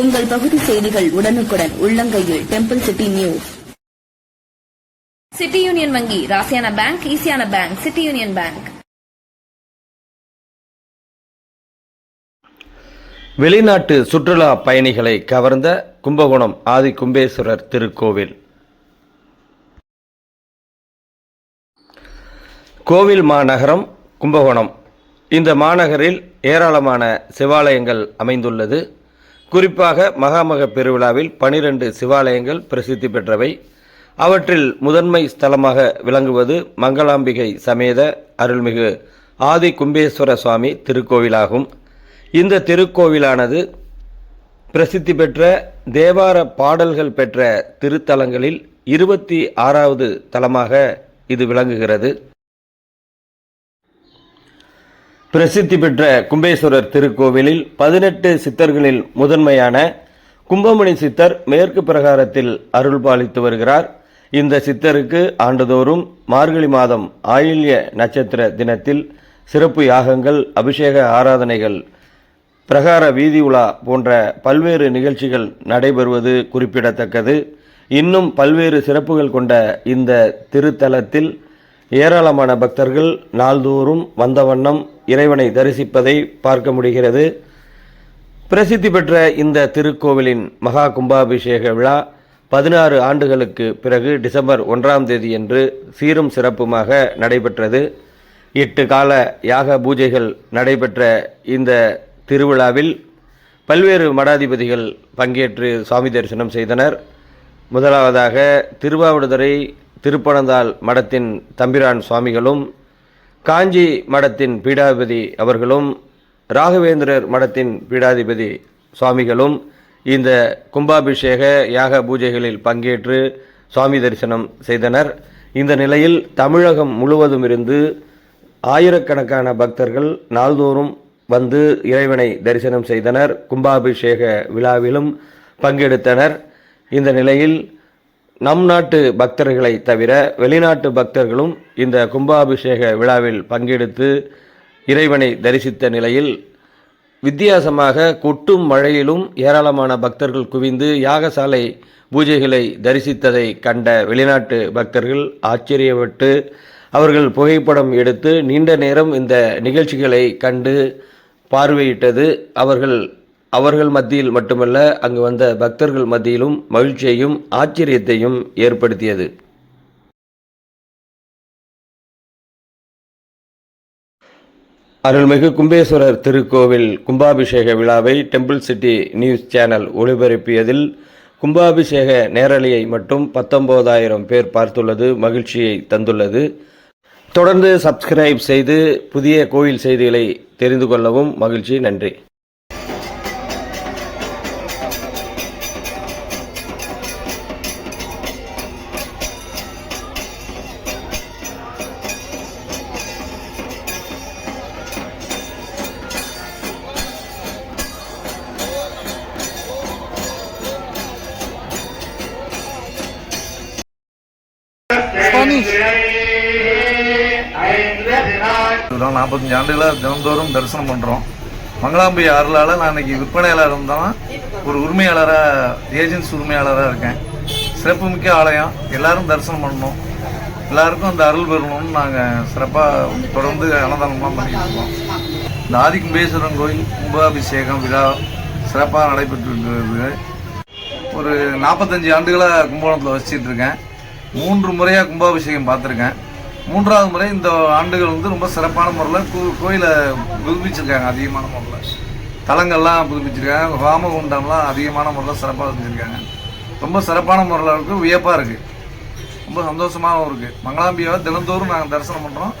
உங்கள் பகுதி செய்திகள் உடனுக்குடன் உள்ளங்கையில். Temple city news city union வங்கி ராசியான பேங்க் ஈசியான பேங்க் சிட்டி யூனியன் பேங்க் வெளிநாட்டு சுற்றுலா பயணிகளை கவர்ந்த கும்பகோணம் ஆதி கும்பேஸ்வரர் திருக்கோவில். கோவில் மாநகரம் கும்பகோணம். இந்த மாநகரில் ஏராளமான சிவாலயங்கள் அமைந்துள்ளது. குறிப்பாக மகாமக பெருவிழாவில் பனிரெண்டு சிவாலயங்கள் பிரசித்தி பெற்றவை. அவற்றில் முதன்மை ஸ்தலமாக விளங்குவது மங்களாம்பிகை சமேத அருள்மிகு ஆதி கும்பேஸ்வர சுவாமி திருக்கோவிலாகும். இந்த திருக்கோவிலானது பிரசித்தி பெற்ற தேவார பாடல்கள் பெற்ற திருத்தலங்களில் இருபத்தி ஆறாவது தலமாக இது விளங்குகிறது. பிரசித்தி பெற்ற கும்பேஸ்வரர் திருக்கோவிலில் பதினெட்டு சித்தர்களில் முதன்மையான கும்பமணி சித்தர் மேற்கு பிரகாரத்தில் அருள் பாலித்து வருகிறார். இந்த சித்தருக்கு ஆண்டுதோறும் மார்கழி மாதம் ஆயில்ய நட்சத்திர தினத்தில் சிறப்பு யாகங்கள் அபிஷேக ஆராதனைகள் பிரகார வீதி உலா போன்ற பல்வேறு நிகழ்ச்சிகள் நடைபெறுவது குறிப்பிடத்தக்கது. இன்னும் பல்வேறு சிறப்புகள் கொண்ட இந்த திருத்தலத்தில் ஏராளமான பக்தர்கள் நாள்தோறும் வந்த வண்ணம் இறைவனை தரிசிப்பதை பார்க்க முடிகிறது. பிரசித்தி பெற்ற இந்த திருக்கோவிலின் மகா கும்பாபிஷேக விழா பதினாறு ஆண்டுகளுக்கு பிறகு டிசம்பர் ஒன்றாம் தேதியன்று சீரும் சிறப்புமாக நடைபெற்றது. எட்டு கால யாக பூஜைகள் நடைபெற்ற இந்த திருவிழாவில் பல்வேறு மடாதிபதிகள் பங்கேற்று சுவாமி தரிசனம் செய்தனர். முதலாவதாக திருவாவடுதுறை திருப்பனந்தாள் மடத்தின் தம்பிரான் சுவாமிகளும் காஞ்சி மடத்தின் பீடாதிபதி அவர்களும் ராகவேந்திரர் மடத்தின் பீடாதிபதி சுவாமிகளும் இந்த கும்பாபிஷேக யாக பூஜைகளில் பங்கேற்று சுவாமி தரிசனம் செய்தனர். இந்த நிலையில் தமிழகம் முழுவதும் இருந்து ஆயிரக்கணக்கான பக்தர்கள் நாள்தோறும் வந்து இறைவனை தரிசனம் செய்தனர். கும்பாபிஷேக விழாவிலும் பங்கெடுத்தனர். இந்த நிலையில் நம் நாட்டு பக்தர்களை தவிர வெளிநாட்டு பக்தர்களும் இந்த கும்பாபிஷேக விழாவில் பங்கெடுத்து இறைவனை தரிசித்த நிலையில் வித்தியாசமாக கொட்டும் மழையிலும் ஏராளமான பக்தர்கள் குவிந்து யாகசாலை பூஜைகளை தரிசித்ததை கண்ட வெளிநாட்டு பக்தர்கள் ஆச்சரியப்பட்டு அவர்கள் புகைப்படம் எடுத்து நீண்ட நேரம் இந்த நிகழ்ச்சிகளை கண்டு பார்வையிட்டது அவர்கள் அவர்கள் மத்தியில் மட்டுமல்ல அங்கு வந்த பக்தர்கள் மத்தியிலும் மகிழ்ச்சியையும் ஆச்சரியத்தையும் ஏற்படுத்தியது. அருள்மிகு கும்பேஸ்வரர் திருக்கோவில் கும்பாபிஷேக விழாவை டெம்பிள் சிட்டி நியூஸ் சேனல் ஒளிபரப்பியதில் கும்பாபிஷேக நேரலையை மட்டும் பத்தொன்பதாயிரம் பேர் பார்த்துள்ளது மகிழ்ச்சியை தந்துள்ளது. தொடர்ந்து சப்ஸ்கிரைப் செய்து புதிய கோயில் செய்திகளை தெரிந்து கொள்ளவும் மகிழ்ச்சி. நன்றி. இதெல்லாம் நாற்பத்தஞ்சு ஆண்டுகளாக தினந்தோறும் தரிசனம் பண்ணுறோம் மங்களாம்பி அருளால் நான் இன்னைக்கு விற்பனையாளர் இருந்தாலும் ஒரு உரிமையாளராக ஏஜென்சி உரிமையாளராக இருக்கேன். சிறப்புமிக்க ஆலயம். எல்லாரும் தரிசனம் பண்ணணும். எல்லாருக்கும் அந்த அருள் பெறணும்னு நாங்கள் சிறப்பாக தொடர்ந்து அன்னதானம்லாம் பண்ணிட்டு இருக்கோம். இந்த ஆதிகும்பேஸ்வரன் கோயில் கும்பாபிஷேகம் விழா சிறப்பாக நடைபெற்று இருக்கிறது ஒரு நாற்பத்தஞ்சு ஆண்டுகளாக கும்பகோணத்தில் வச்சிட்டு இருக்கேன். மூன்று முறையாக கும்பாபிஷேகம் பார்த்துருக்கேன். மூன்றாவது முறை இந்த ஆண்டுகள் வந்து ரொம்ப சிறப்பான முறையில் கோ கோயிலை புதுப்பிச்சிருக்காங்க அதிகமான முறையில். தலங்கள்லாம் புதுப்பிச்சிருக்காங்க. ஹோமகுண்டம்லாம் அதிகமான முறையில் சிறப்பாக செஞ்சுருக்காங்க. ரொம்ப சிறப்பான முறையில் இருக்குது வியப்பாக இருக்குது ரொம்ப சந்தோஷமாகவும் இருக்குது மங்களாம்பியாவை தினந்தோறும் நாங்கள் தரிசனம் பண்ணுறோம்